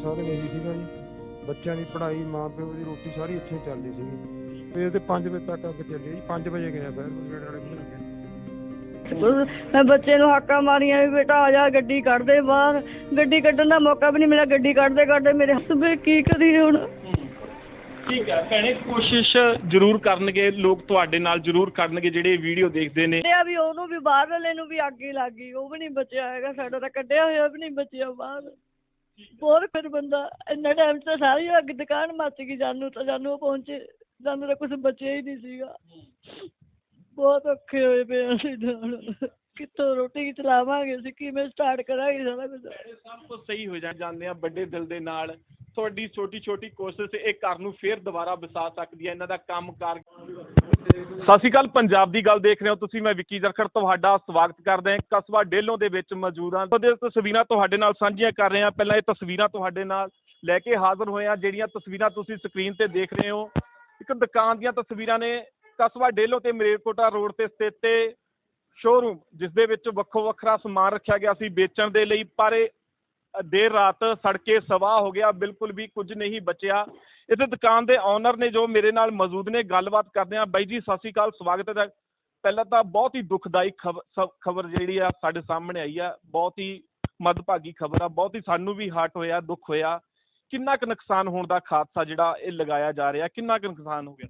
ਦਾ ਸਾਧਨ ਇਹੀ ਸੀਗਾ ਜੀ। ਬੱਚਿਆਂ ਦੀ ਪੜ੍ਹਾਈ ਮਾਂ ਪਿਓ ਦੀ ਰੋਟੀ ਸਾਰੀ ਇੱਥੇ ਹੀ ਚੱਲਦੀ ਸੀਗੀ। ਤੇ ਇਹ ਤੇ 5 ਵਜੇ ਤੱਕ ਅੱਗ ਚੱਲੀ ਜੀ 5 ਵਜੇ ਗਏ ਆ ਫਾਇਰ ਬ੍ਰਿਗੇਡ ਵਾਲੇ ਕੇ ਮੈਂ ਬੱਚੇ ਨੂੰ ਹਾਕਾਂ ਮਾਰੀਆਂ ਵੀ ਬੇਟਾ ਆ ਜਾ ਗੱਡੀ ਕੱਢ ਦੇ ਬਾਹਰ। ਗੱਡੀ ਕੱਢਣ ਦਾ ਮੌਕਾ ਵੀ ਨਹੀਂ ਮਿਲਿਆ। ਗੱਡੀ ਕੱਢਦੇ ਕੱਢਦੇ ਮੇਰੇ ਹੱਥ ਵੀ ਕੀ ਕਰੀਏ ਹੁਣ? ਠੀਕ ਹੈ ਭੈਣੇ ਕੋਸ਼ਿਸ਼ ਜ਼ਰੂਰ ਕਰਨਗੇ। ਲੋਕ ਤੁਹਾਡੇ ਨਾਲ ਜ਼ਰੂਰ ਕਰਨਗੇ ਜਿਹੜੇ ਵੀਡੀਓ ਦੇਖਦੇ ਨੇ। ਕੱਢਿਆ ਵੀ ਉਹਨੂੰ ਵੀ ਬਾਹਰ ਵਾਲੇ ਨੂੰ ਵੀ ਅੱਗ ਹੀ ਲੱਗ ਗਈ। ਉਹ ਵੀ ਨਹੀਂ ਬਚਿਆ ਹੈਗਾ। ਸਾਡਾ ਤਾਂ ਕੱਢਿਆ ਹੋਇਆ ਵੀ ਨਹੀਂ ਬਚਿਆ ਬਾਹਰ। ਬਹੁਤ ਫਿਰ ਬੰਦਾ ਇੰਨਾ ਟਾਈਮ ਤਾਂ ਸਾਰੀ ਅੱਗ ਦੁਕਾਨ ਮੱਚ ਗਈ, ਜਾਨੂੰ ਤਾਂ ਜਾਨੂੰ ਪਹੁੰਚੇ, ਜਾਨੂੰ ਤਾਂ ਕੁਝ ਬਚਿਆ ਹੀ ਨਹੀਂ ਸੀਗਾ। ਬਹੁਤ ਔਖੇ ਹੋਏ ਪਏ ਹਾਂ ਅਸੀਂ ਤਾਂ ਹੁਣ ਕਿੱਥੋਂ ਰੋਟੀ ਚਲਾਵਾਂਗੇ ਅਸੀਂ, ਕਿਵੇਂ ਸਟਾਰਟ ਕਰਾਂਗੇ ਸਾਰਾ ਕੁਝ ਇਹ ਸਭ ਕੁਝ ਸਹੀ ਹੋ ਜਾ- ਜਾਂਦੇ ਆ ਵੱਡੇ ਦਿਲ ਦੇ ਨਾਲ। ਤੁਹਾਡੀ ਛੋਟੀ ਛੋਟੀ ਕੋਸ਼ਿਸ਼ ਇਹ ਘਰ ਨੂੰ ਫੇਰ ਦੁਬਾਰਾ ਵਸਾ ਸਕਦੀ ਹੈ, ਇਹਨਾਂ ਦਾ ਕੰਮ ਕਾਰ ਸਤਿ ਸ਼੍ਰੀ ਅਕਾਲ, ਪੰਜਾਬ ਦੀ ਗੱਲ ਦੇਖ ਰਹੇ ਹੋ ਤੁਸੀਂ, ਮੈਂ ਵਿੱਕੀ ਜਰਖੜ, ਤੁਹਾਡਾ ਸਵਾਗਤ ਕਰਦੇ ਹਾਂ। ਕਸਬਾ ਡੇਲੋਂ ਦੇ ਵਿੱਚ ਮੌਜੂਦ ਹਾਂ। ਤਸਵੀਰਾਂ ਤੁਹਾਡੇ ਨਾਲ ਸਾਂਝੀਆਂ ਕਰ ਰਹੇ ਹਾਂ। ਪਹਿਲਾਂ ਇਹ ਤਸਵੀਰਾਂ ਤੁਹਾਡੇ ਨਾਲ ਲੈ ਕੇ ਹਾਜ਼ਰ ਹੋਏ ਹਾਂ। ਜਿਹੜੀਆਂ ਤਸਵੀਰਾਂ ਤੁਸੀਂ ਸਕਰੀਨ ਤੇ ਦੇਖ ਰਹੇ ਹੋ, ਇੱਕ ਦੁਕਾਨ ਦੀਆਂ ਤਸਵੀਰਾਂ ਨੇ ਕਸਬਾ ਡੇਲੋਂ ਤੇ ਮਰੇਰਕੋਟਾ ਰੋਡ ਤੇ ਸਥਿਤ ਤੇ ਸ਼ੋਰੂਮ ਜਿਸ ਦੇ ਵਿੱਚ ਵੱਖੋ ਵੱਖਰਾ ਸਮਾਨ ਰੱਖਿਆ ਗਿਆ ਸੀ ਵੇਚਣ ਦੇ ਲਈ। ਪਰ ਦੇਰ ਰਾਤ ਸੜਕੇ ਸਵਾਹ ਹੋ ਗਿਆ, ਬਿਲਕੁਲ ਵੀ ਕੁਝ ਨਹੀਂ ਬਚਿਆ। ਇਸ ਦੁਕਾਨ ਦੇ ਓਨਰ ਨੇ ਜੋ ਮੇਰੇ ਨਾਲ ਮੌਜੂਦ ਨੇ ਗੱਲਬਾਤ ਕਰਦੇ ਆ ਬਾਈ ਜੀ ਸਤਿ ਸ਼੍ਰੀ ਅਕਾਲ ਸਵਾਗਤ ਹੈ। ਪਹਿਲਾਂ ਤਾਂ ਬਹੁਤ ਹੀ ਦੁਖਦਾਈ ਖਬਰ ਜਿਹੜੀ ਆ ਸਾਡੇ ਸਾਹਮਣੇ ਆਈ ਆ। ਬਹੁਤ ਹੀ ਮਦਭਾਗੀ ਖਬਰ ਆ ਬਹੁਤ ਹੀ ਸਾਨੂੰ ਵੀ ਹਾਰਟ ਹੋਇਆ ਦੁੱਖ ਹੋਇਆ। ਕਿੰਨਾ ਕੁ ਨੁਕਸਾਨ ਹੋਣ ਦਾ ਖਾਦਸਾ ਜਿਹੜਾ ਇਹ ਲਗਾਇਆ ਜਾ ਰਿਹਾ? ਕਿੰਨਾ ਕੁ ਨੁਕਸਾਨ ਹੋ ਗਿਆ?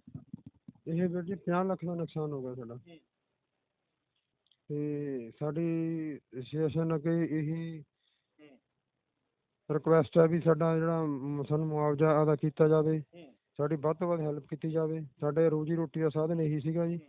ਇਹ ਵੀਰ ਜੀ 50 ਲੱਖ ਦਾ ਨੁਕਸਾਨ ਹੋ ਗਿਆ ਸਾਡਾ। ਤੇ ਸਾਡੀ ਐਸੋਸੀਏਸ਼ਨ ਅੱਗੇ ਇਹੀ ਰਿਕੁਐਸਟ ਹੈ ਵੀ ਸਾਡਾ ਜਿਹੜਾ ਮ- ਸਾਨੂੰ ਮੁਆਵਜ਼ਾ ਅਦਾ ਕੀਤਾ ਜਾਵੇ। ਸਾਡੀ ਵੱਧ ਤੋਂ ਵੱਧ ਹੈਲਪ ਕੀਤੀ ਜਾਵੇ। ਸਾਡੇ ਰੋਜੀ ਰੋਟੀ ਦਾ ਸਾਧਨ ਇਹੀ ਸੀਗਾ ਜੀ।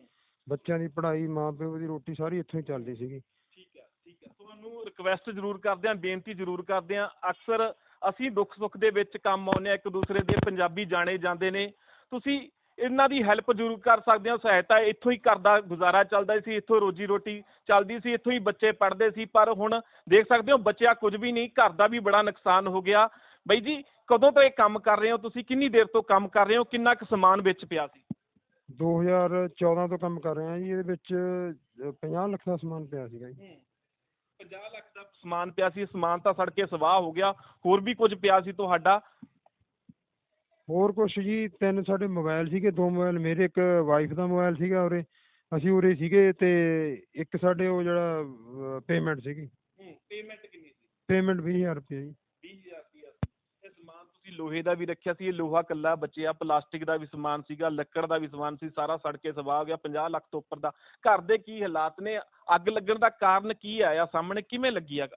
ਬੱਚਿਆਂ ਦੀ ਪੜ੍ਹਾਈ ਮਾਂ ਪਿਓ ਦੀ ਰੋਟੀ ਸਾਰੀ ਇੱਥੋਂ ਹੀ ਚੱਲਦੀ ਸੀਗੀ। ਠੀਕ ਹੈ ਠੀਕ ਹੈ। ਤੁਹਾਨੂੰ ਰਿਕਵੈਸਟ ਜ਼ਰੂਰ ਕਰਦੇ ਹਾਂ ਬੇਨਤੀ ਜ਼ਰੂਰ ਕਰਦੇ ਹਾਂ। ਅਕਸਰ ਅਸੀਂ ਦੁੱਖ ਸੁੱਖ ਦੇ ਵਿੱਚ ਕੰਮ ਆਉਂਦੇ ਹਾਂ ਇੱਕ ਦੂਸਰੇ ਦੇ ਪੰਜਾਬੀ ਜਾਣੇ ਜਾਂਦੇ ਨੇ। ਤੁਸੀਂ ਇਹਨਾਂ ਦੀ ਹੈਲਪ ਜ਼ਰੂਰ ਕਰ ਸਕਦੇ ਹੋ ਸਹਾਇਤਾ ਇੱਥੋਂ ਹੀ ਘਰ ਦਾ ਗੁਜ਼ਾਰਾ ਚੱਲਦਾ ਸੀ ਇੱਥੋਂ ਰੋਜੀ ਰੋਟੀ ਚੱਲਦੀ ਸੀ ਇੱਥੋਂ ਹੀ ਬੱਚੇ ਪੜ੍ਹਦੇ ਸੀ ਪਰ ਹੁਣ ਦੇਖ ਸਕਦੇ ਹੋ ਬੱਚਿਆ ਕੁਝ ਵੀ ਨਹੀਂ ਘਰ ਦਾ ਵੀ ਬੜਾ ਨੁਕਸਾਨ ਹੋ ਗਿਆ। ਬਈ ਜੀ ਕਦੋਂ ਤੋਂ ਇਹ ਕੰਮ ਕਰ ਰਹੇ ਹੋ ਤੁਸੀਂ? ਕਿੰਨੀ ਦੇਰ ਤੋਂ ਕੰਮ ਕਰ ਰਹੇ ਹੋ? ਕਿੰਨਾ ਕੁ ਸਮਾਨ ਵਿੱਚ ਪਿਆ ਸੀ? 2014 ਤੋਂ ਕੰਮ ਕਰ ਰਹੇ ਹਾਂ ਜੀ ਇਹਦੇ ਵਿੱਚ ਅ, 50 ਲੱਖ ਦਾ ਸਮਾਨ ਪਿਆ ਸੀਗਾ ਜੀ। 50 ਲੱਖ ਦਾ ਸਮਾਨ ਪਿਆ ਸੀ ਸਮਾਨ ਤਾਂ ਸੜ ਕੇ ਸਵਾਹ ਹੋ ਗਿਆ ਹੋਰ ਵੀ ਕੁਝ ਪਿਆ ਸੀ ਤੁਹਾਡਾ? ਹੋਰ ਕੁਛ ਜੀ ਤਿੰਨ ਸਾਡੇ ਮੋਬਾਈਲ ਸੀਗੇ ਦੋ ਮੋਬਾਈਲ ਮੇਰੇ ਇੱਕ ਵਾਈਫ ਦਾ ਮੋਬਾਈਲ ਸੀਗਾ ਉਰੇ ਅਸੀਂ ਉਰੇ ਸੀਗੇ ਤੇ ਇੱਕ ਸਾਡੇ ਉਹ ਜਿਹੜਾ ਪੇਮੈਂਟ ਸੀਗੀ। ਪੇਮੈਂਟ ਕਿੰਨੀ ਸੀ? ਪੇਮੈਂਟ 20000 ਰੁਪਏ ਜੀ। 20000 ਰੁਪਇਆ ਇਹ ਸਮਾਨ ਤੁਸੀਂ ਲੋਹੇ ਦਾ ਵੀ ਰੱਖਿਆ ਸੀ ਇਹ ਲੋਹਾ ਕੱਲਾ ਬਚਿਆ ਪਲਾਸਟਿਕ ਦਾ ਵੀ ਸਮਾਨ ਸੀਗਾ ਲੱਕੜ ਦਾ ਵੀ ਸਮਾਨ ਸੀ ਸਾਰਾ ਸੜ ਕੇ ਸਵਾਹ ਹੋ ਗਿਆ 50 ਲੱਖ ਤੋਂ ਉੱਪਰ ਦਾ। ਘਰ ਦੇ ਕੀ ਹਾਲਾਤ ਨੇ? ਅੱਗ ਲੱਗਣ ਦਾ ਕਾਰਨ ਕੀ ਆਇਆ? ਸਾਹਮਣੇ ਕਿਵੇਂ ਲੱਗੀ ਆ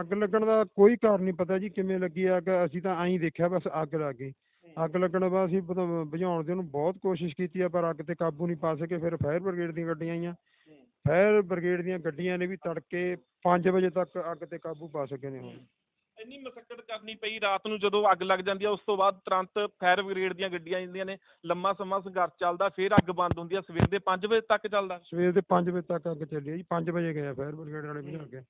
ਅੱਗ ਲੱਗਣ ਦਾ ਕੋਈ ਕਾਰਨ ਨਹੀਂ ਪਤਾ ਜੀ ਕਿਵੇਂ ਲੱਗੀ ਅੱਗ? ਅਸੀਂ ਤਾਂ ਐਂ ਦੇਖਿਆ ਬਸ ਅੱਗ ਲੱਗ ਗਈ। ਅੱਗ ਲੱਗਣ ਬਾਅਦ ਅਸੀਂ ਬੁਝਾਉਣ ਦੀ ਉਹਨੂੰ ਬਹੁਤ ਕੋਸ਼ਿਸ਼ ਕੀਤੀ ਆ ਪਰ ਅੱਗ ਤੇ ਕਾਬੂ ਨਹੀਂ ਪਾ ਸਕੇ ਫਿਰ ਫਾਇਰ ਬ੍ਰਿਗੇਡ ਦੀਆਂ ਗੱਡੀਆਂ ਆਈਆਂ। ਫਾਇਰ ਬ੍ਰਿਗੇਡ ਦੀਆਂ ਗੱਡੀਆਂ ਨੇ ਵੀ ਤੜਕੇ 5 ਵਜੇ ਤੱਕ ਅੱਗ ਤੇ ਕਾਬੂ ਪਾ ਸਕੇ ਨੇ ਹੁਣ। ਇੰਨੀ ਮਸਕਤ ਕਰਨੀ ਪਈ ਰਾਤ ਨੂੰ ਜਦੋਂ ਅੱਗ ਲੱਗ ਜਾਂਦੀ ਆ ਉਸ ਤੋਂ ਬਾਅਦ ਤੁਰੰਤ ਫਾਇਰ ਬ੍ਰਿਗੇਡ ਦੀਆਂ ਗੱਡੀਆਂ ਆਉਂਦੀਆਂ ਨੇ ਲੰਮਾ ਸਮਾਂ ਸੰਘਰਸ਼ ਚੱਲਦਾ ਫਿਰ ਅੱਗ ਬੰਦ ਹੁੰਦੀ ਆ ਸਵੇਰ ਦੇ 5 ਵਜੇ ਤੱਕ ਚੱਲਦਾ। ਸਵੇਰ ਦੇ 5 ਵਜੇ ਤੱਕ ਅੱਗ ਚੱਲੀ ਆ ਜੀ 5 ਵਜੇ ਗਏ ਆ ਫਾਇਰ ਬ੍ਰਿਗੇਡ ਵਾਲੇ ਬੁਝਾ ਕੇ।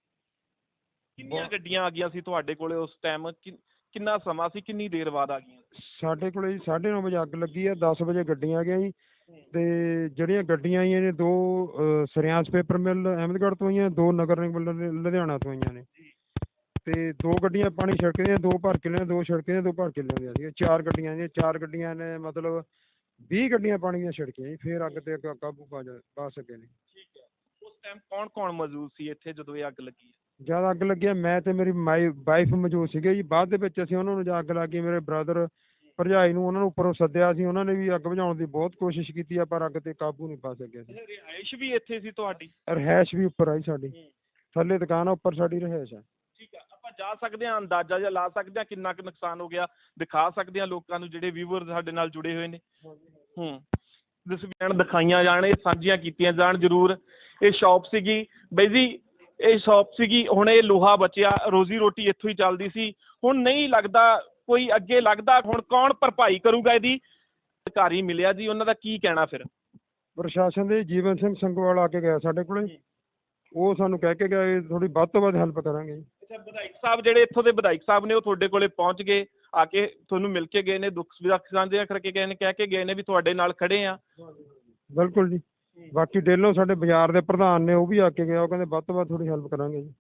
ਕਿੰਨੀਆਂ ਗੱਡੀਆਂ ਆ ਗਈਆਂ ਸੀ ਤੁਹਾਡੇ ਕੋਲੇ ਉਸ ਟਾਈਮ ਕਿੰਨਾ ਸਮਾਂ ਸੀ ਕਿੰਨੀ ਦੇਰ ਬਾਅਦ ਆ ਗਈਆਂ? ਸਾਡੇ ਕੋਲੇ ਜੀ 9:30 ਵਜੇ ਅੱਗ ਲੱਗੀ ਆ 10 ਵਜੇ ਗੱਡੀਆਂ ਆ ਗਈਆਂ ਜੀ। ਤੇ ਜਿਹੜੀਆਂ ਗੱਡੀਆਂ ਆਈਆਂ ਨੇ ਦੋ ਸਰਿਆਂਸ ਪੇਪਰ ਮਿਲ ਅਹਿਮਦਗੜ੍ਹ ਤੋਂ ਆਈਆਂ ਦੋ ਨਗਰ ਨਿਗਮ ਲੁਧਿਆਣਾ ਤੋਂ ਆਈਆਂ ਨੇ। ਤੇ ਦੋ ਗੱਡੀਆਂ ਪਾਣੀ ਛਿੜਕ ਦੀਆਂ ਦੋ ਭਰ ਕੇ ਲਿਆਉਂਦੀਆਂ ਦੋ ਛਿੜਕ ਦੀਆਂ ਦੋ ਭਰ ਕੇ ਲਿਆਉਂਦੀਆਂ ਸੀਗੀਆਂ। ਚਾਰ ਗੱਡੀਆਂ ਆਈਆਂ ਚਾਰ ਗੱਡੀਆਂ ਨੇ ਮਤਲਬ 20 ਗੱਡੀਆਂ ਪਾਣੀ ਦੀਆਂ ਛਿੜਕੀਆਂ ਜੀ ਫਿਰ ਅੱਗ ਤੇ ਕਾਬੂ ਪਾ ਜਾ ਪਾ ਸਕੇ ਨੇ। ਠੀਕ ਹੈ। ਉਸ ਟਾਈਮ ਕੌਣ ਕੌਣ ਮੌਜੂਦ ਸੀ ਇੱਥੇ ਜਦੋਂ ਇਹ ਅੱਗ ਲੱਗੀ? ਜਦ ਅੱਗ ਲੱਗੀ ਮੈਂ ਤੇ ਮੇਰੀ ਮਾਈ ਵਾਈਫ ਮੌਜੂਦ ਸੀਗੇ ਜੀ। ਬਾਅਦ ਦੇ ਵਿੱਚ ਅਸੀਂ ਉਹਨਾਂ ਨੂੰ ਜਦ ਅੱਗ ਲੱਗੀ ਮੇਰੇ ਬ੍ਰਦਰ ਭਰਜਾਈ ਨੂੰ ਉਹਨਾਂ ਨੂੰ ਉੱਪਰੋਂ ਸੱਦਿਆ ਸੀ। ਉਹਨਾਂ ਨੇ ਵੀ ਅੱਗ ਬੁਝਾਉਣ ਦੀ ਬਹੁਤ ਕੋਸ਼ਿਸ਼ ਕੀਤੀ ਆ ਪਰ ਅੱਗ ਤੇ ਕਾਬੂ ਨਹੀਂ ਪਾ ਸਕਿਆ ਸੀ। ਰਿਹਾਇਸ਼ ਵੀ ਇੱਥੇ ਸੀ ਤੁਹਾਡੀ? ਰਹਿائش ਵੀ ਉੱਪਰ ਆਈ ਸਾਡੀ। ਥੱਲੇ ਦੁਕਾਨ ਆ ਉੱਪਰ ਸਾਡੀ ਰਹਿائش ਆ। ਠੀਕ ਆ ਆਪਾਂ ਜਾ ਸਕਦੇ ਆ ਅੰਦਾਜ਼ਾ ਜਾਂ ਲਾ ਸਕਦੇ ਆ ਕਿੰਨਾ ਕੁ ਨੁਕਸਾਨ ਹੋ ਗਿਆ। ਦਿਖਾ ਸਕਦੇ ਆ ਲੋਕਾਂ ਨੂੰ ਜਿਹੜੇ ਵੀਵਰ ਸਾਡੇ ਨਾਲ ਜੁੜੇ ਹੋਏ ਨੇ। ਹੂੰ। ਦਿਖਾਈਆਂ ਜਾਣ ਇਹ ਸਾਂਝੀਆਂ ਕੀਤੀਆਂ ਜਾਣ ਜ਼ਰੂਰ। ਇਹ ਸ਼ਾਪ ਸੀਗੀ। ਬਈ ਜੀ ਇਹ ਸ਼ਾਪ ਸੀਗੀ ਹੁਣ ਇਹ ਲੋਹਾ ਬਚਿਆ ਰੋਜ਼ੀ ਰੋਟੀ ਇੱਥੋਂ ਹੀ ਚੱਲਦੀ ਸੀ। ਹੁਣ ਨਹੀਂ ਲੱਗਦਾ ਕੋਈ ਅੱਗੇ ਲੱਗਦਾ ਹੁਣ ਕੌਣ ਭਰਪਾਈ ਕਰੂਗਾ ਇਹਦੀ? ਅਧਿਕਾਰੀ ਮਿਲਿਆ ਜੀ ਉਹਨਾਂ ਦਾ ਕੀ ਕਹਿਣਾ ਫਿਰ? ਪ੍ਰਸ਼ਾਸਨ ਦੇ ਜੀਵਨ ਸਿੰਘ ਸੰਗਵਾਲ ਆ ਕੇ ਗਿਆ ਸਾਡੇ ਕੋਲੇ। ਉਹ ਸਾਨੂੰ ਕਹਿ ਕੇ ਗਏ ਥੋੜੀ ਵੱਧ ਤੋਂ ਵੱਧ ਹੈਲਪ ਕਰਾਂਗੇ। ਜੀ ਅੱਛਾ ਵਿਧਾਇਕ ਸਾਹਿਬ ਜਿਹੜੇ ਇੱਥੋਂ ਦੇ ਵਿਧਾਇਕ ਸਾਹਿਬ ਨੇ ਉਹ ਤੁਹਾਡੇ ਕੋਲੇ ਪਹੁੰਚ ਗਏ ਆ ਕੇ ਤੁਹਾਨੂੰ ਮਿਲ ਕੇ ਗਏ ਨੇ ਦੁੱਖ ਸੁੱਖ ਸਾਂਝੇ ਕਰਕੇ ਗਏ ਨੇ ਕਹਿ ਕੇ ਗਏ ਨੇ ਵੀ ਤੁਹਾਡੇ ਨਾਲ ਖੜੇ ਆ। ਬਿਲਕੁਲ ਜੀ। ਬਾਕੀ ਡੇਲੋਂ ਸਾਡੇ ਬਾਜ਼ਾਰ ਦੇ ਪ੍ਰਧਾਨ ਨੇ ਉਹ ਵੀ ਆ ਕੇ ਗਿਆ ਉਹ ਕਹਿੰਦੇ ਵੱਧ ਤੋਂ ਵੱਧ ਥੋੜੀ ਹੈਲਪ ਕਰਾਂਗੇ ਜੀ।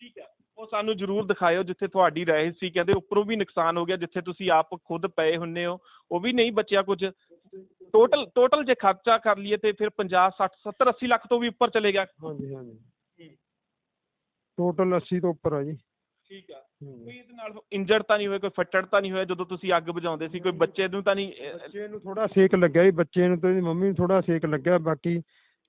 ਠੀਕ ਹੈ। ਉਹ ਸਾਨੂੰ ਜ਼ਰੂਰ ਦਿਖਾਇਓ ਜਿੱਥੇ ਤੁਹਾਡੀ ਰਹਿ ਸੀ ਕਹਿੰਦੇ ਉੱਪਰੋਂ ਵੀ ਨੁਕਸਾਨ ਹੋ ਗਿਆ ਜਿੱਥੇ ਤੁਸੀਂ ਆਪ ਖੁਦ ਪਏ ਹੁੰਨੇ ਹੋ ਉਹ ਵੀ ਨਹੀਂ ਬਚਿਆ ਕੁਝ। ਟੋਟਲ ਟੋਟਲ ਜੇ ਖਰਚਾ ਕਰ ਲਈਏ ਤੇ ਫਿਰ 50 60 70 80 ਲੱਖ ਤੋਂ ਵੀ ਉੱਪਰ ਚਲੇ ਗਿਆ। ਹਾਂਜੀ ਹਾਂਜੀ। ਟੋਟਲ 80 ਤੋਂ ਉੱਪਰ ਆ ਜੀ। ਠੀਕ ਆ। ਕੋਈ ਇਹਦੇ ਨਾਲ ਇੰਜਰਡ ਤਾਂ ਨਹੀਂ ਹੋਇਆ ਕੋਈ ਫੱਟੜ ਤਾਂ ਨਹੀਂ ਹੋਇਆ ਜਦੋਂ ਤੁਸੀਂ ਅੱਗ ਬੁਝਾਉਂਦੇ ਸੀ ਕੋਈ ਬੱਚੇ ਨੂੰ ਤਾਂ ਨਹੀਂ ਬੱਚੇ ਨੂੰ ਥੋੜਾ ਸੇਕ ਲੱਗਿਆ ਜੀ ਬੱਚੇ ਨੂੰ ਤੇ ਇਹਦੀ ਮੰਮੀ ਨੂੰ ਥੋੜਾ ਸੇਕ ਲੱਗਿਆ ਬਾਕੀ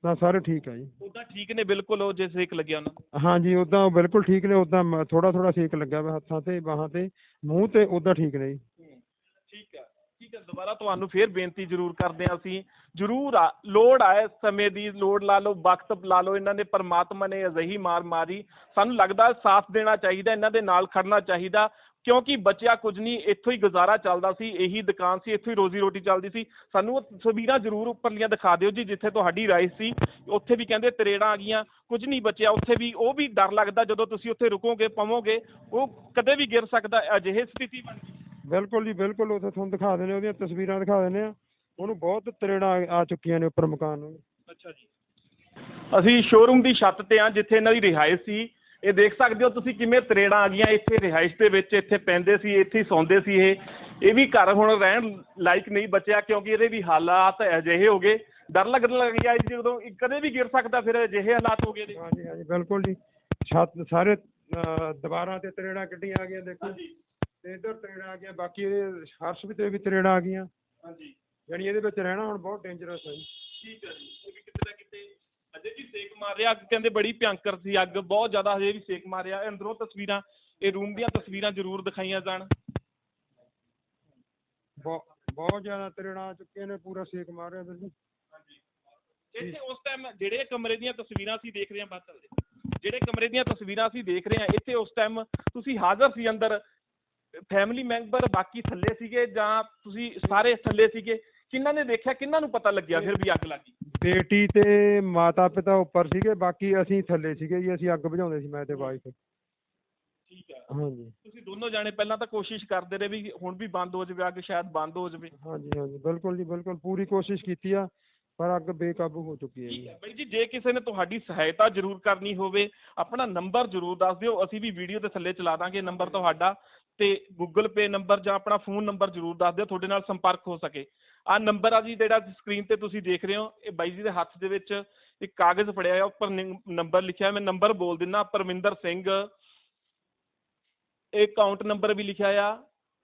ਤਾਂ ਸਾਰੇ ਠੀਕ ਆ ਜੀ। ਉਦਾਂ ਠੀਕ ਨੇ ਬਿਲਕੁਲ ਉਹ ਜੇ ਸੇਕ ਲੱਗਿਆ ਉਹਨਾਂ ਨੂੰ। ਹਾਂਜੀ ਉਦਾਂ ਉਹ ਬਿਲਕੁਲ ਠੀਕ ਨੇ ਉਦਾਂ ਥੋੜਾ ਥੋੜਾ ਸੇਕ ਲੱਗਿਆ ਵਾ ਹੱਥਾਂ ਤੇ ਬਾਹਾਂ ਤੇ ਮੂੰਹ ਤੇ ਉਦਾਂ ਠੀਕ ਨੇ ਜੀ। ਠੀਕ ਹੈ ਠੀਕ ਹੈ ਦੁਬਾਰਾ ਤੁਹਾਨੂੰ ਫੇਰ ਬੇਨਤੀ ਜ਼ਰੂਰ ਕਰਦੇ ਹਾਂ ਅਸੀਂ। ਜ਼ਰੂਰ ਆ, ਲੋੜ ਆਏ ਸਮੇਂ ਦੀ, ਲੋੜ ਲਾ ਲਓ, ਵਕਤ ਲਾ ਲਓ, ਇਹਨਾਂ ਨੇ ਪਰਮਾਤਮਾ ਨੇ ਅਜਿਹੀ ਮਾਰ ਮਾਰੀ। ਸਾਨੂੰ ਲੱਗਦਾ ਸਾਥ ਦੇਣਾ ਚਾਹੀਦਾ, ਇਹਨਾਂ ਦੇ ਨਾਲ ਖੜਨਾ ਚਾਹੀਦਾ, ਕਿਉਂਕਿ ਬਚਿਆ ਕੁਝ ਨਹੀਂ, ਇੱਥੋਂ ਹੀ ਗੁਜ਼ਾਰਾ ਚੱਲਦਾ ਸੀ, ਇਹੀ ਦੁਕਾਨ ਸੀ, ਇੱਥੋਂ ਹੀ ਰੋਜ਼ੀ ਰੋਟੀ ਚੱਲਦੀ ਸੀ। ਸਾਨੂੰ ਉਹ ਤਸਵੀਰਾਂ ਜ਼ਰੂਰ ਉੱਪਰਲੀਆਂ ਦਿਖਾ ਦਿਓ ਜੀ, ਜਿੱਥੇ ਤੁਹਾਡੀ ਰਾਈਸ ਸੀ। ਉੱਥੇ ਵੀ ਕਹਿੰਦੇ ਤਰੇੜਾਂ ਆ ਗਈਆਂ, ਕੁਝ ਨਹੀਂ ਬਚਿਆ। ਉੱਥੇ ਵੀ ਉਹ ਵੀ ਡਰ ਲੱਗਦਾ ਜਦੋਂ ਤੁਸੀਂ ਉੱਥੇ ਰੁਕੋਗੇ, ਪਵੋਗੇ, ਉਹ ਕਦੇ ਵੀ ਗਿਰ ਸਕਦਾ, ਅਜਿਹੇ ਸਥਿਤੀ ਬਣ ਬਿਲਕੁਲ ਜੀ ਬਿਲਕੁਲ ਉੱਥੇ ਤੁਹਾਨੂੰ ਦਿਖਾ ਦਿੰਦੇ ਉਹਦੀਆਂ ਤਸਵੀਰਾਂ ਦਿਖਾ ਦਿੰਦੇ ਆ ਉਹਨੂੰ ਬਹੁਤ ਤਰੇੜਾਂ ਆ- ਚੁੱਕੀਆਂ ਨੇ ਉੱਪਰ ਮਕਾਨ ਨੂੰ। ਅੱਛਾ ਜੀ। ਅਸੀਂ ਸ਼ੋਰੂਮ ਦੀ ਛੱਤ ਤੇ ਆ ਜਿੱਥੇ ਇਹਨਾਂ ਦੀ ਰਿਹਾਇਸ਼ ਸੀ। ਇਹ ਦੇਖ ਸਕਦੇ ਹੋ ਤੁਸੀਂ ਕਿਵੇਂ ਤਰੇੜਾਂ ਆ ਗਈਆਂ ਇੱਥੇ ਰਿਹਾਇਸ਼ ਦੇ ਵਿੱਚ ਇੱਥੇ ਪੈਂਦੇ ਸੀ ਇੱਥੇ ਸੌਂਦੇ ਸੀ ਇਹ। ਇਹ ਵੀ ਘਰ ਹੁਣ ਰਹਿਣ ਲਾਇਕ ਨਹੀਂ ਬਚਿਆ ਕਿਉਂਕਿ ਇਹਦੇ ਵੀ ਹਾਲਾਤ ਅਜਿਹੇ ਹੋ ਗਏ। ਡਰ ਲੱਗਣ ਲੱਗ ਗਿਆ ਜਦੋਂ ਇਹ ਕਦੇ ਵੀ ਗਿਰ ਸਕਦਾ ਫਿਰ ਅਜਿਹੇ ਹਾਲਾਤ ਹੋ ਗਏ ਨੇ। ਹਾਂਜੀ ਹਾਂਜੀ ਬਿਲਕੁਲ ਜੀ। ਛੱਤ ਸਾਰੇ ਦੀਵਾਰਾਂ ਤੇ ਤਰੇੜਾਂ ਕੱਢੀਆਂ ਆ ਗਈਆਂ ਦੇਖੋ। ਤੇ ਇੱਧਰ ਤਰੇੜਾਂ ਆ ਗਈਆਂ ਬਾਕੀ ਇਹਦੇ ਫਰਸ਼ ਵੀ ਤੇ ਵੀ ਤਰੇੜਾਂ ਆ ਗਈਆਂ। ਹਾਂਜੀ। ਯਾਨੀ ਇਹਦੇ ਵਿੱਚ ਰਹਿਣਾ ਹੁਣ ਬਹੁਤ ਡੇਂਜਰਸ ਹੈ ਜੀ। ਠੀਕ ਹੈ ਜੀ। ਇਹ ਵੀ ਕਿਤੇ ਨਾ ਕਿਤੇ ਅਜੇ ਵੀ ਸੇਕ ਮਾਰਿਆ ਅੱਗ ਕਹਿੰਦੇ ਬੜੀ ਭਿਆੰਕਰ ਸੀ ਅੱਗ ਬਹੁਤ ਜ਼ਿਆਦਾ ਹਜੇ ਵੀ ਸੇਕ ਮਾਰਿਆ ਇਹ ਅੰਦਰੋਂ ਤਸਵੀਰਾਂ ਇਹ ਰੂਮ ਦੀਆਂ ਤਸਵੀਰਾਂ ਜ਼ਰੂਰ ਦਿਖਾਈਆਂ ਜਾਣ। ਬਹੁਤ ਬਹੁਤ ਜ਼ਿਆਦਾ ਤਰੇੜਾਂ ਆ ਚੁੱਕੀਆਂ ਨੇ ਪੂਰਾ ਸੇਕ ਮਾਰ ਰਿਹਾ ਤੁਸੀਂ ਇੱਥੇ ਉਸ ਟਾਈਮ ਜਿਹੜੇ ਕਮਰੇ ਦੀਆਂ ਤਸਵੀਰਾਂ ਅਸੀਂ ਦੇਖ ਰਹੇ ਹਾਂ ਬਾਤ ਚੱਲਦੇ ਜਿਹੜੇ ਕਮਰੇ ਦੀਆਂ ਤਸਵੀਰਾਂ ਅਸੀਂ ਦੇਖ ਰਹੇ ਹਾਂ ਇੱਥੇ ਉਸ ਟਾਈਮ ਤੁਸੀਂ ਹਾਜ਼ਰ ਸੀ ਅੰਦਰ ਫੈਮਿਲੀ ਮੈਂਬਰ ਬਾਕੀ ਥੱਲੇ ਸੀਗੇ ਜਾਂ ਤੁਸੀਂ ਸਾਰੇ ਥੱਲੇ ਸੀਗੇ ਕਿੰਨਾਂ ਨੇ ਦੇਖਿਆ ਕਿੰਨਾਂ ਨੂੰ ਪਤਾ ਲੱਗਿਆ ਫਿਰ ਵੀ ਅੱਗ ਲੱਗੀ ਬੇਟੀ ਤੇ ਮਾਤਾ ਪਿਤਾ ਉੱਪਰ ਸੀਗੇ ਬਾਕੀ ਅਸੀਂ ਥੱਲੇ ਸੀਗੇ ਜੀ ਅਸੀਂ ਅੱਗ ਬੁਝਾਉਂਦੇ ਸੀ ਮੈਂ ਤੇ ਵਾਈਫ ਠੀਕ ਹੈ। ਹਾਂਜੀ। ਤੁਸੀਂ ਦੋਨੋਂ ਜਾਣੇ ਪਹਿਲਾਂ ਤਾਂ ਕੋਸ਼ਿਸ਼ ਕਰਦੇ ਰਹੇ ਵੀ ਹੁਣ ਵੀ ਬੰਦ ਹੋ ਜਾਵੇ ਅੱਗ ਸ਼ਾਇਦ ਬੰਦ ਹੋ ਜਾਵੇ। ਹਾਂਜੀ ਹਾਂਜੀ ਬਿਲਕੁਲ ਜੀ ਬਿਲਕੁਲ ਪੂਰੀ ਕੋਸ਼ਿਸ਼ ਕੀਤੀ ਆ ਪਰ ਅੱਗ ਬੇਕਾਬੂ ਹੋ ਚੁੱਕੀ ਹੈ ਠੀਕ ਜੀ ਹੈ। ਬਾਈ ਜੀ ਜੇ ਕਿਸੇ ਨੇ ਤੁਹਾਡੀ ਸਹਾਇਤਾ ਜ਼ਰੂਰ ਕਰਨੀ ਹੋਵੇ ਆਪਣਾ ਨੰਬਰ ਜ਼ਰੂਰ ਦੱਸ ਦਿਓ ਅਸੀਂ ਵੀ ਵੀਡੀਓ ਦੇ ਥੱਲੇ ਚਲਾ ਦਾਂਗੇ ਨੰਬਰ ਤੁਹਾਡਾ। ਤੇ ਗੂਗਲ ਪੇ ਨੰਬਰ ਜਾਂ ਆਪਣਾ ਫੋਨ ਨੰਬਰ ਜ਼ਰੂਰ ਦੱਸ ਦਿਓ ਤੁਹਾਡੇ ਨਾਲ ਸੰਪਰਕ ਹੋ ਸਕੇ। ਆ ਨੰਬਰ ਆ ਜੀ ਜਿਹੜਾ ਸਕਰੀਨ ਤੇ ਤੁਸੀਂ ਦੇਖ ਰਹੇ ਹੋ ਇਹ ਬਾਈ ਜੀ ਦੇ ਹੱਥ ਦੇ ਵਿੱਚ ਇੱਕ ਕਾਗਜ਼ ਫੜਿਆ ਹੋਇਆ ਉੱਪਰ ਨੰਬਰ ਲਿਖਿਆ ਮੈਂ ਨੰਬਰ ਬੋਲ ਦਿੰਦਾ ਪਰਮਿੰਦਰ ਸਿੰਘ। ਇਹ ਅਕਾਊਂਟ ਨੰਬਰ ਵੀ ਲਿਖਿਆ ਆ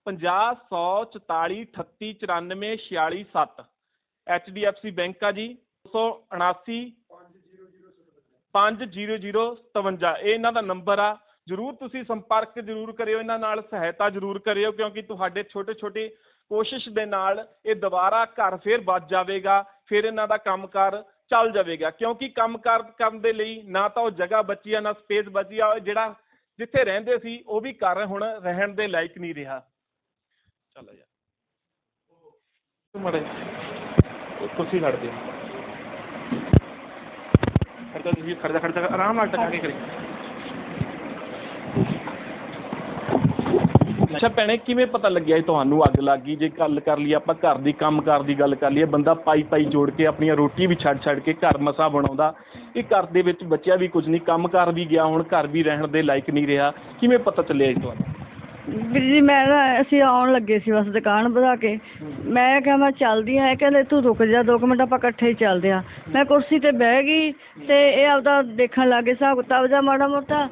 50 100 44 38 94 46 7 HDFC ਬੈਂਕ ਆ ਜੀ 279 50057 ਇਹ ਇਹਨਾਂ ਦਾ ਨੰਬਰ ਆ ਜਰੂਰ ਤੁਸੀਂ ਸੰਪਰਕ ਜਰੂਰ ਕਰਿਓ, ਇਹਨਾਂ ਨਾਲ ਸਹਾਇਤਾ ਜਰੂਰ ਕਰਿਓ, ਕਿਉਂਕਿ ਤੁਹਾਡੇ ਛੋਟੇ ਛੋਟੇ ਕੋਸ਼ਿਸ਼ ਦੇ ਨਾਲ ਇਹ ਦੁਬਾਰਾ ਘਰ ਫੇਰ ਵੱਜ ਜਾਵੇਗਾ, ਫਿਰ ਇਹਨਾਂ ਦਾ ਕੰਮਕਾਰ ਚੱਲ ਜਾਵੇਗਾ, ਕਿਉਂਕਿ ਕੰਮਕਾਰ ਕਰਨ ਦੇ ਲਈ ਨਾ ਤਾਂ ਉਹ ਜਗ੍ਹਾ ਬਚੀ ਆ, ਨਾ ਸਪੇਸ ਬਚੀ ਆ ਜਿਹੜਾ ਜਿੱਥੇ ਰਹਿੰਦੇ ਸੀ, ਉਹ ਵੀ ਘਰ ਹੁਣ ਰਹਿਣ ਦੇ ਲਾਇਕ ਨਹੀਂ ਰਿਹਾ। ਚੱਲ ਯਾਰ। ਮੜੇ ਕੁਰਸੀ ਛੱਡ ਖੜਦਾ ਤੁਸੀਂ ਖੜਦਾ ਖੜਦਾ ਆਰਾਮ ਨਾਲ ਟਕਾ ਕੇ ਕਰੀ। ਅੱਛਾ ਭੈਣੇ ਕਿਵੇਂ ਪਤਾ ਲੱਗਿਆ ਜੀ ਤੁਹਾਨੂੰ ਅੱਗ ਲੱਗ ਗਈ? ਜੇ ਗੱਲ ਕਰ ਲਈ ਆਪਾਂ ਘਰ ਦੀ ਕੰਮਕਾਰ ਦੀ ਗੱਲ ਕਰ ਲਈਏ ਬੰਦਾ ਪਾਈ ਪਾਈ ਜੋੜ ਕੇ ਆਪਣੀਆਂ ਰੋਟੀ ਵੀ ਛੱਡ ਛੱਡ ਕੇ ਘਰ ਮਸਾ ਬਣਾਉਂਦਾ। ਇਹ ਘਰ ਦੇ ਵਿੱਚ ਬੱਚਿਆ ਵੀ ਕੁਝ ਨਹੀਂ ਕੰਮਕਾਰ ਵੀ ਗਿਆ ਹੁਣ ਘਰ ਵੀ ਰਹਿਣ ਦੇ ਲਾਇਕ ਨਹੀਂ ਰਿਹਾ। ਕਿਵੇਂ ਪਤਾ ਚੱਲਿਆ ਜੀ ਤੁਹਾਨੂੰ? ਵੀਰ ਜੀ ਮੈਂ ਨਾ ਅਸੀਂ ਆਉਣ ਲੱਗੇ ਸੀ ਬਸ ਦੁਕਾਨ ਵਧਾ ਕੇ। ਮੈਂ ਕਿਹਾ ਮੈਂ ਚੱਲਦੀ ਆ ਇਹ ਕਹਿੰਦੇ ਤੂੰ ਰੁਕ ਜਾ ਦੋ ਕੁ ਮਿੰਟ ਆਪਾਂ ਇਕੱਠੇ ਹੀ ਚੱਲਦੇ ਆ ਮੈਂ ਕੁਰਸੀ ਤੇ ਬਹਿ ਗਈ ਤੇ ਇਹ ਆਪਦਾ ਦੇਖਣ ਲੱਗੇ ਹਿਸਾਬ ਕਿਤਾਬ ਦਾ ਮਾੜਾ ਮੋਟਾ।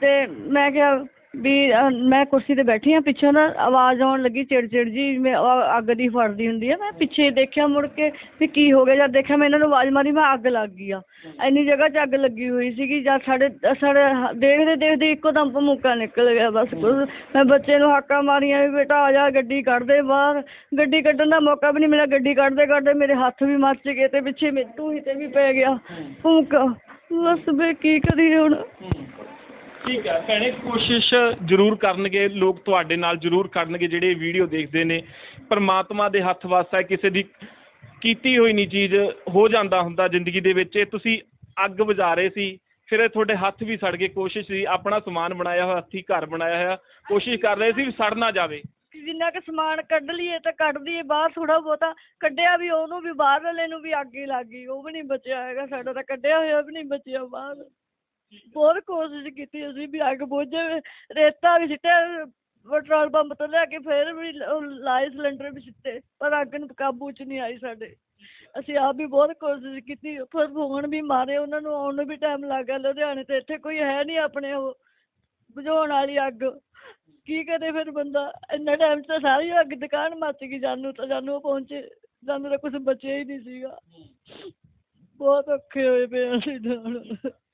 ਤੇ ਮੈਂ ਕਿਹਾ ਵੀ ਮੈਂ ਕੁਰਸੀ ਤੇ ਬੈਠੀ ਆ ਪਿੱਛੋਂ ਨਾ ਆਵਾਜ਼ ਆਉਣ ਲੱਗੀ ਚਿੜ ਚਿੜ ਜੀ ਮੈਂ ਉਹ ਅੱਗ ਦੀ ਫੜਦੀ ਹੁੰਦੀ ਆ ਮੈਂ ਪਿੱਛੇ ਦੇਖਿਆ ਮੁੜ ਕੇ ਵੀ ਕੀ ਹੋ ਗਿਆ ਜਦ ਦੇਖਿਆ ਮੈਂ ਇਹਨਾਂ ਨੂੰ ਆਵਾਜ਼ ਮਾਰੀ ਮੈਂ ਅੱਗ ਲੱਗ ਗਈ ਆ। ਇੰਨੀ ਜਗ੍ਹਾ 'ਚ ਅੱਗ ਲੱਗੀ ਹੋਈ ਸੀਗੀ ਜਦ ਸਾਡੇ ਸਾਡੇ ਹ- ਦੇਖਦੇ ਦੇਖਦੇ ਇੱਕੋ ਦਮ ਭਮੂਕਾ ਨਿਕਲ ਗਿਆ ਬਸ ਮੈਂ ਬੱਚੇ ਨੂੰ ਹਾਕਾਂ ਮਾਰੀਆਂ ਵੀ ਬੇਟਾ ਆ ਜਾ ਗੱਡੀ ਕੱਢ ਦੇ ਬਾਹਰ। ਗੱਡੀ ਕੱਢਣ ਦਾ ਮੌਕਾ ਵੀ ਨਹੀਂ ਮਿਲਿਆ ਗੱਡੀ ਕੱਢਦੇ ਕੱਢਦੇ ਮੇਰੇ ਹੱਥ ਵੀ ਮੱਚ ਗਏ ਤੇ ਪਿੱਛੇ ਮਿੱਟੂ ਹੀ ਤੇ ਵੀ ਪੈ ਗਿਆ। ਭਮੂਕਾ ਬਸ ਵੇ ਕੀ ਕਰੀਏ ਹੁਣ? ਠੀਕ ਹੈ, ਭੈਣੇ, ਕੋਸ਼ਿਸ਼ ਜ਼ਰੂਰ ਕਰਨਗੇ, ਲੋਕ ਤੁਹਾਡੇ ਨਾਲ ਜ਼ਰੂਰ ਕਰਨਗੇ, ਜਿਹੜੇ ਵੀਡੀਓ ਦੇਖਦੇ ਨੇ। ਪਰਮਾਤਮਾ ਦੇ ਹੱਥ ਵੱਸ ਕਿਸੇ ਦੀ ਕੀਤੀ ਹੋਈ ਨਹੀਂ ਚੀਜ਼, ਹੋ ਜਾਂਦਾ ਹੁੰਦਾ ਜ਼ਿੰਦਗੀ ਦੇ ਵਿੱਚ। ਇਹ ਤੁਸੀਂ ਅੱਗ ਬੁਝਾ ਰਹੇ ਸੀ, ਫਿਰ ਇਹ ਤੁਹਾਡੇ ਹੱਥ ਵੀ ਸੜ ਗਏ। ਕੋਸ਼ਿਸ਼ ਸੀ, ਆਪਣਾ ਸਮਾਨ ਬਣਾਇਆ ਹੋਇਆ, ਹੱਥੀਂ ਘਰ ਬਣਾਇਆ ਹੋਇਆ। ਕੋਸ਼ਿਸ਼ ਕਰ ਰਹੇ ਸੀ ਵੀ ਸੜ ਨਾ ਜਾਵੇ। ਜਿੰਨਾ ਕੁ ਸਮਾਨ ਕੱਢ ਲਈਏ ਤਾਂ ਕੱਢ ਦਈਏ, ਬਾਹਰ ਥੋੜਾ ਬਹੁਤਾ ਕੱਢਿਆ ਵੀ, ਉਹਨੂੰ ਵੀ ਬਾਹਰ ਵਾਲੇ ਨੂੰ ਵੀ ਅੱਗ ਹੀ ਲੱਗ ਗਈ, ਉਹ ਵੀ ਨਹੀਂ ਬਚਿਆ ਹੈਗਾ, ਸਾਡਾ ਤਾਂ ਕੱਢਿਆ ਹੋਇਆ ਵੀ ਨਹੀਂ ਬਚਿਆ ਬਾਹਰ। ਬਹੁਤ ਕੋਸ਼ਿਸ਼ ਕੀਤੀ ਅਸੀਂ ਵੀ ਅੱਗ ਬੁੱਝ ਜਾਵੇ ਰੇਤਾ ਵੀ ਸਿੱਟਿਆ ਪੈਟਰੋਲ ਪੰਪ ਤੋਂ ਲੈ ਕੇ ਫਿਰ ਵੀ ਉਹ ਲਾਏ ਸਿਲੰਡਰ ਵੀ ਸਿੱਟੇ ਪਰ ਅੱਗ ਨੂੰ ਕਾਬੂ 'ਚ ਨਹੀਂ ਆਈ ਸਾਡੇ। ਅਸੀਂ ਆਪ ਵੀ ਬਹੁਤ ਕੋਸ਼ਿਸ਼ ਕੀਤੀ ਫਿਰ ਫੋਨ ਵੀ ਮਾਰੇ ਉਹਨਾਂ ਨੂੰ ਆਉਣ ਨੂੰ ਵੀ ਟਾਈਮ ਲੱਗ ਗਿਆ ਲੁਧਿਆਣੇ ਤੇ ਇੱਥੇ ਕੋਈ ਹੈ ਨਹੀਂ ਆਪਣੇ ਉਹ ਬੁਝਾਉਣ ਵਾਲੀ ਅੱਗ। ਕੀ ਕਰੇ ਫਿਰ ਬੰਦਾ? ਇੰਨਾ ਟਾਈਮ ਤੇ ਸਾਰੀ ਅੱਗ ਦੁਕਾਨ ਮੱਚ ਗਈ ਜਾਨੂੰ ਤਾਂ ਜਾਨੂੰ ਪਹੁੰਚੇ ਜਾਨੂੰ ਤਾਂ ਕੁਝ ਬਚਿਆ ਹੀ ਨਹੀਂ ਸੀਗਾ। ਬਹੁਤ ਔਖੇ ਹੋਏ ਪਏ ਅਸੀਂ ਤਾਂ ਹੁਣ।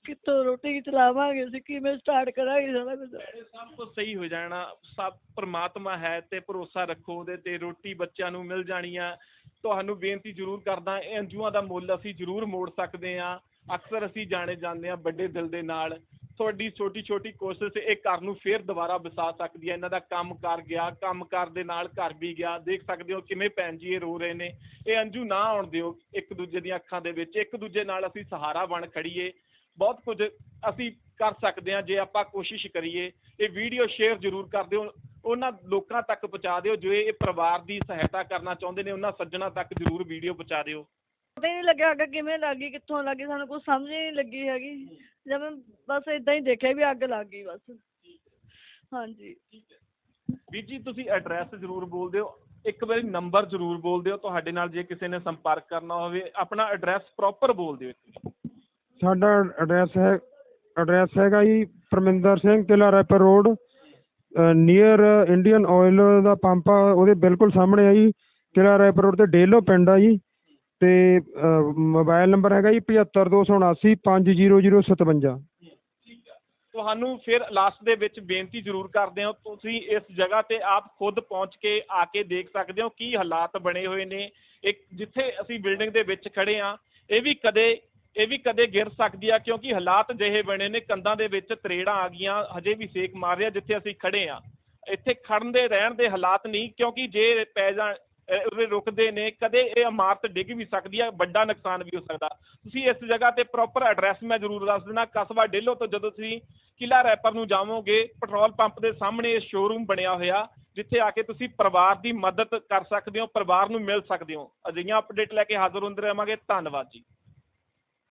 ਕਿੱਥੋਂ ਰੋਟੀ ਚਲਾਵਾਂਗੇ? ਅਸੀਂ ਕਿਵੇਂ ਸਟਾਰਟ ਕਰਾਂਗੇ ਸਾਰਾ ਕੁਝ ਇਹ ਸਭ ਕੁਝ ਸਹੀ ਹੋ ਜਾਣਾ। ਸਭ ਪ੍ਰਮਾਤਮਾ ਹੈ ਤੇ ਭਰੋਸਾ ਰੱਖੋ ਉਹਦੇ ਤੇ। ਰੋਟੀ ਬੱਚਿਆਂ ਨੂੰ ਮਿਲ ਜਾਣੀ ਆ। ਤੁਹਾਨੂੰ ਬੇਨਤੀ ਜ਼ਰੂਰ ਕਰਦਾ, ਇਹ ਅੰਜੂਆਂ ਦਾ ਮੁੱਲ ਅਸੀਂ ਜ਼ਰੂਰ ਮੋੜ ਸਕਦੇ ਆ। ਅਕਸਰ ਅਸੀਂ ਜਾਣੇ ਜਾਂਦੇ ਆ ਵੱਡੇ ਦਿਲ ਦੇ ਨਾਲ। ਤੁਹਾਡੀ ਛੋਟੀ ਛੋਟੀ ਕੋਸ਼ਿਸ਼ ਇਹ ਘਰ ਨੂੰ ਫੇਰ ਦੁਬਾਰਾ ਵਸਾ ਸਕਦੀ ਹੈ ਇਹਨਾਂ ਦਾ ਕੰਮ ਕਰ ਗਿਆ, ਕੰਮ ਕਰ ਦੇ ਨਾਲ ਘਰ ਵੀ ਗਿਆ। ਦੇਖ ਸਕਦੇ ਹੋ ਕਿਵੇਂ ਭੈਣ ਜੀ ਇਹ ਰੋ ਰਹੇ ਨੇ। ਇਹ ਅੰਜੂ ਨਾ ਆਉਣ ਦਿਓ ਇੱਕ ਦੂਜੇ ਦੀਆਂ ਅੱਖਾਂ ਦੇ ਵਿੱਚ। ਇੱਕ ਦੂਜੇ ਨਾਲ ਅਸੀਂ ਸਹਾਰਾ ਬਣ ਖੜੀਏ। ਬਹੁਤ ਕੁਝ ਅਸੀਂ ਕਰ ਸਕਦੇ ਹਾਂ ਜੇ ਆਪਾਂ ਕੋਸ਼ਿਸ਼ ਕਰੀਏ। ਇਹ ਵੀਡੀਓ ਸ਼ੇਅਰ ਜ਼ਰੂਰ ਕਰ ਦਿਓ। ਉਹਨਾਂ ਲੋਕਾਂ ਤੱਕ ਪਹੁੰਚਾ ਦਿਓ ਜੋ ਇਹ ਪਰਿਵਾਰ ਦੀ ਸਹਾਇਤਾ ਕਰਨਾ ਚਾਹੁੰਦੇ ਨੇ। ਉਹਨਾਂ ਸੱਜਣਾ ਤੱਕ ਜ਼ਰੂਰ ਵੀਡੀਓ ਪਹੁੰਚਾ ਦਿਓ। ਪਤਾ ਹੀ ਨਹੀਂ ਲੱਗਿਆ ਅੱਗ ਕਿਵੇਂ ਲੱਗ ਗਈ ਕਿੱਥੋਂ ਲੱਗ ਗਈ ਸਾਨੂੰ ਕੁਝ ਸਮਝ ਹੀ ਨਹੀਂ ਲੱਗੀ ਹੈਗੀ। ਜਿਵੇਂ ਬਸ ਇਦਾਂ ਹੀ ਦੇਖਿਆ ਵੀ ਅੱਗ ਲੱਗ ਗਈ ਬਸ। ਹਾਂਜੀ। ਵੀਰ ਜੀ ਤੁਸੀਂ ਐਡਰੈਸ ਜ਼ਰੂਰ ਬੋਲ ਦਿਓ। ਇੱਕ ਵਾਰੀ ਨੰਬਰ ਜ਼ਰੂਰ ਬੋਲ ਦਿਓ। ਤੁਹਾਡੇ ਨਾਲ ਜੇ ਕਿਸੇ ਨੇ ਸੰਪਰਕ ਕਰਨਾ ਹੋਵੇ ਆਪਣਾ ਐਡਰੈਸ ਪ੍ਰੋਪਰ ਬੋਲ ਦਿਓ ਇੱਕ ਵਾਰੀ। ਸਾਡਾ ਐਡਰੈਸ ਹੈ ਐਡਰੈਸ ਹੈਗਾ ਜੀ Parminder Singh Qila Raipur road near Indian oil ਦਾ ਪੰਪ ਆ, ਉਹਦੇ ਬਿਲਕੁਲ ਸਾਹਮਣੇ ਆ ਜੀ ਕਿਲਾ ਰੈਪਰ ਰੋਡ ਤੇ ਡੇਲੋ ਪਿੰਡ ਆ ਜੀ, ਤੇ ਮੋਬਾਈਲ ਨੰਬਰ ਹੈਗਾ ਜੀ 7527950057 ਤੁਹਾਨੂੰ ਫਿਰ ਲਾਸਟ ਦੇ ਵਿੱਚ ਬੇਨਤੀ ਜ਼ਰੂਰ ਕਰਦੇ ਹਾਂ, ਤੁਸੀਂ ਇਸ ਜਗ੍ਹਾ ਤੇ ਆਪ ਖੁਦ ਪਹੁੰਚ ਕੇ ਆ ਕੇ ਦੇਖ ਸਕਦੇ ਹੋ ਕੀ ਹਾਲਾਤ ਬਣੇ ਹੋਏ ਨੇ। ਇੱਕ ਜਿੱਥੇ ਅਸੀਂ ਬਿਲਡਿੰਗ ਦੇ ਵਿੱਚ ਖੜੇ ਆ ਇਹ ਵੀ ਕਦੇ ਇਹ ਵੀ ਕਦੇ ਗਿਰ ਸਕਦੀ ਆ, ਕਿਉਂਕਿ ਹਾਲਾਤ ਜਿਹੇ ਬਣੇ ਨੇ, ਕੰਧਾਂ ਦੇ ਵਿੱਚ ਤਰੇੜਾਂ ਆ ਗਈਆਂ, ਹਜੇ ਵੀ ਸੇਕ ਮਾਰ ਰਿਹਾ ਜਿੱਥੇ ਅਸੀਂ ਖੜੇ ਆ। ਇੱਥੇ ਖੜਨ ਦੇ, ਰਹਿਣ ਦੇ ਹਾਲਾਤ ਨਹੀਂ, ਕਿਉਂਕਿ ਜੇ ਪੈ ਜਾ ਉਰੇ ਰੁਕਦੇ ਨੇ, ਕਦੇ ਇਹ ਇਮਾਰਤ ਡਿੱਗ ਵੀ ਸਕਦੀ ਆ, ਵੱਡਾ ਨੁਕਸਾਨ ਵੀ ਹੋ ਸਕਦਾ। ਤੁਸੀਂ ਇਸ ਜਗ੍ਹਾ ਤੇ ਪ੍ਰੋਪਰ ਐਡਰੈਸ ਮੈਂ ਜ਼ਰੂਰ ਦੱਸ ਦਿੰਦਾ, ਕਸਬਾ ਡੇਲੋ ਤੋਂ ਜਦੋਂ ਤੁਸੀਂ ਕਿਲਾ ਰੈਪਰ ਨੂੰ ਜਾਵੋਗੇ, ਪੈਟਰੋਲ ਪੰਪ ਦੇ ਸਾਹਮਣੇ ਇਹ ਸ਼ੋਰੂਮ ਬਣਿਆ ਹੋਇਆ, ਜਿੱਥੇ ਆ ਕੇ ਤੁਸੀਂ ਪਰਿਵਾਰ ਦੀ ਮਦਦ ਕਰ ਸਕਦੇ ਹੋ, ਪਰਿਵਾਰ ਨੂੰ ਮਿਲ ਸਕਦੇ ਹੋ। ਅਜਿਹੀਆਂ ਅਪਡੇਟ ਲੈ ਕੇ ਹਾਜ਼ਰ ਹੁੰਦੇ ਰਹਾਂਗੇ। ਧੰਨਵਾਦ ਜੀ।